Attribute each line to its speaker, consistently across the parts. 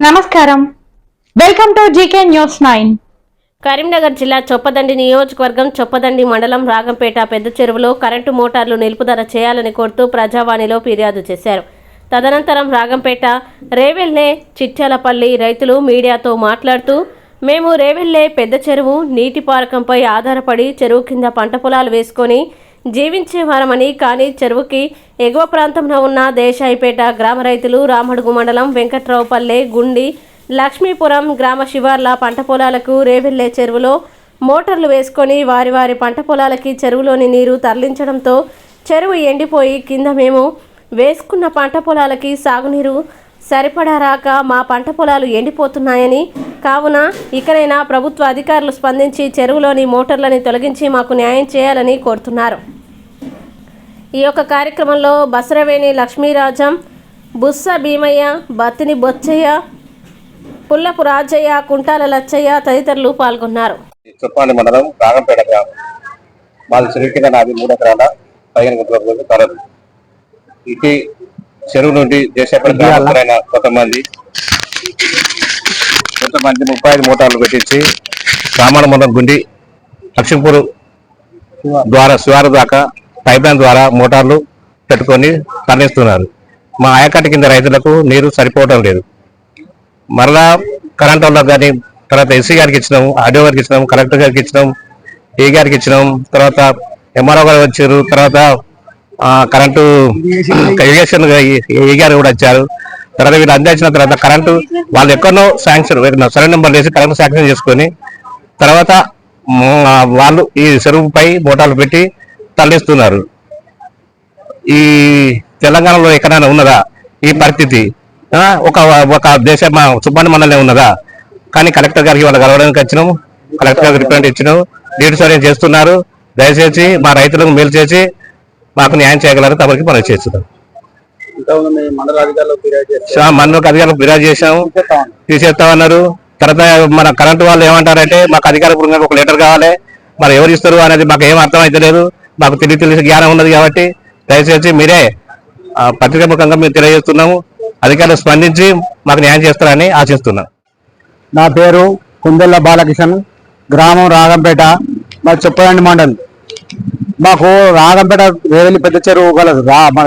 Speaker 1: నమస్కారం. Welcome to GK news nine.
Speaker 2: Karimnagar జిల్లా చొప్పదండి నియోజకవర్గం చొప్పదండి మండలం రాగంపేట పెద్ద చెరువులో కరెంటు మోటార్లు నిలుపుదల చేయాలని కోరుతూ ప్రజావాణిలో ఫిర్యాదు చేశారు. తదనంతరం రాగంపేట రేవెల్లే చిట్యాలపల్లి రైతులు మీడియాతో మాట్లాడుతూ మేము రేవెల్లే పెద్ద చెరువు నీటి పారకంపై ఆధారపడి చెరువు కింద పంట పొలాలు వేసుకొని జీవించేవారమని కానీ చెరువుకి ఎగువ ప్రాంతంలో ఉన్న దేశాయిపేట గ్రామ రైతులు రామడుగు మండలం వెంకట్రావుపల్లె గుండి లక్ష్మీపురం గ్రామ శివార్ల పంట పొలాలకు రేవెల్లే చెరువులో మోటార్లు వేసుకొని వారి వారి పంట పొలాలకి చెరువులోని నీరు తరలించడంతో చెరువు ఎండిపోయి కింద మేము వేసుకున్న పంట పొలాలకి సాగునీరు సరిపడా రాక మా పంట పొలాలు ఎండిపోతున్నాయని కావున ఇకనైనా ప్రభుత్వ అధికారులు స్పందించి చెరువులోని మోటార్లని తొలగించి మాకు న్యాయం చేయాలని కోరుతున్నారు. ఈ యొక్క కార్యక్రమంలో బసరవేణి లక్ష్మీరాజం బుస్స భీమయ్య బత్తిని బొచ్చయ్య పుల్లపు రాజయ్య కుంటాల లచ్చయ్య తదితరులు పాల్గొన్నారు.
Speaker 3: చుప్పాని మండలం రాగంపేట గ్రామం. మాది చెరువు కింద నాది మూడు ఎకరాల పదిహేను గుంటల కలదు ఇటు చెరువు నుండి గ్రామస్తులైన కొంతమంది కొంతమంది ముప్పై ఐదు మోటార్లు పెట్టించి రామాన మండలం గుండి లక్ష్మీపూర్ ద్వారా శివారు దాకా పైప్ లైన్ ద్వారా మోటార్లు పెట్టుకొని తరలిస్తున్నారు. మా ఆయకట్టు కింద రైతులకు నీరు సరిపోవడం లేదు. మరలా కరెంట్ వాళ్ళకి కానీ తర్వాత ఎస్సీ గారికి ఇచ్చినాం ఆర్డీఓ గారికి ఇచ్చినాం కలెక్టర్ గారికి ఇచ్చినాం ఏ గారికి ఇచ్చినాం తర్వాత ఎంఆర్ఓ గారు వచ్చారు తర్వాత కరెంటు ఇరిగేషన్ ఏ గారు కూడా వచ్చారు. తర్వాత వీళ్ళు అందించిన తర్వాత కరెంటు వాళ్ళు ఎక్కడో శాంక్షన్ సరే నెంబర్ వేసి కరెంట్ శాంక్షన్ చేసుకొని తర్వాత వాళ్ళు ఈ చెరువుపై మోటార్లు పెట్టి తరలిస్తున్నారు. ఈ తెలంగాణలో ఎక్కడైనా ఉన్నదా ఈ పరిస్థితి? ఒక ఒక దేశ మా సుబ్బండి మండలే ఉన్నదా? కానీ కలెక్టర్ గారికి వాళ్ళు కలవడానికి వచ్చినాము కలెక్టర్ గారికి రిప్రజెంట్ ఇచ్చినాము నీటి సౌకర్యం చేస్తున్నారు. దయచేసి మా రైతులకు మేలు చేసి మాకు న్యాయం చేయగలరు. తమరికి మనం చేస్తున్నాం.
Speaker 4: ఫిర్యాదు
Speaker 3: మనకు అధికారులకు ఫిర్యాదు చేసాము తీసేస్తామన్నారు తర్వాత మన కరెంటు వాళ్ళు ఏమంటారంటే మాకు అధికారపూర్వకంగా ఒక లెటర్ కావాలి. మరి ఎవరు ఇస్తారు అనేది మాకు ఏం అర్థం అయితే లేదు మాకు తెలియ తెలిసి జ్ఞానం ఉన్నది కాబట్టి దయచేసి మీరే ఆ, పత్రికాముఖంగా మేము తెలియజేస్తున్నాము. అధికారులు స్పందించి మాకు న్యాయం చేస్తారని ఆశిస్తున్నాం.
Speaker 4: నా పేరు కుందెల్ల బాలకిషన్ గ్రామం రాగంపేట మా చెప్పండి మండల్. మాకు రాగంపేట రేవెలి పెద్ద చెరువు కలదు రా మన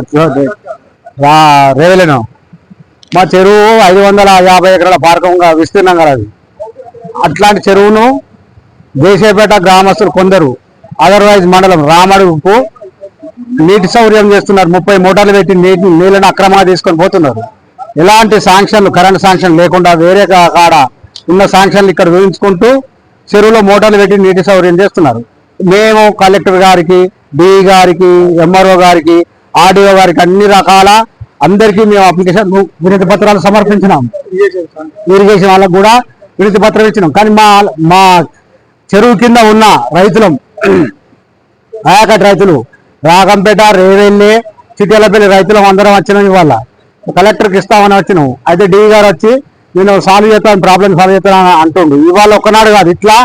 Speaker 4: రా రేవెలిను మా చెరువు ఐదు వందల యాభై ఎకరాల పార్కంగా విస్తీర్ణం కలదు అట్లాంటి చెరువును దేశీయపేట గ్రామస్తులు కొందరు. అదర్వైజ్ మండలం రామడుగుకు నీటి సౌకర్యం చేస్తున్నారు. ముప్పై మోటార్లు పెట్టి నీటి నీళ్ళను అక్రమంగా తీసుకొని పోతున్నారు. ఎలాంటి శాంక్షన్లు కరెంట్ శాంక్షన్ లేకుండా వేరే కాడ ఉన్న శాంక్షన్లు ఇక్కడ వేయించుకుంటూ చెరువులో మోటార్లు పెట్టి నీటి సౌకర్యం చేస్తున్నారు. మేము కలెక్టర్ గారికి డిఈ గారికి ఎంఆర్ఓ గారికి ఆర్డీఓ గారికి అన్ని రకాల అందరికీ మేము అప్లికేషన్ వినతి పత్రాలు సమర్పించినాం. ఇరిగేషన్ వాళ్ళకు కూడా వినతి పత్రం ఇచ్చినాం. కానీ మా మా చెరువు కింద ఉన్న రైతులం ఆయకట్ రైతులు రాగంపేట రేవెల్లి చిట్యాలపల్లి రైతులు అందరం వచ్చినాం ఇవాళ. కలెక్టర్కి ఇస్తామని వచ్చినాం. అయితే డీ గారు వచ్చి నేను సాల్వ్ చేస్తాను ప్రాబ్లం సాల్వ్ చేస్తాను అని అంటుండు. ఇవాళ ఒక్కనాడు కాదు ఇట్లా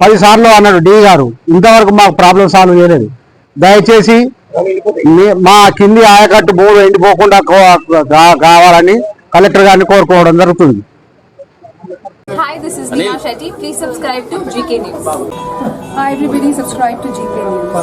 Speaker 4: పదిసార్లు అన్నాడు డీ గారు. ఇంతవరకు మాకు ప్రాబ్లం సాల్వ్ చేయలేదు. దయచేసి మా కింది ఆయకట్టు భూమి ఎండిపోకుండా కో- కావాలని కలెక్టర్ గారిని కోరుకోవడం జరుగుతుంది.
Speaker 5: Hi, this is Neha Shetty. Please subscribe to GK News.
Speaker 6: Hi everybody, subscribe to GK News.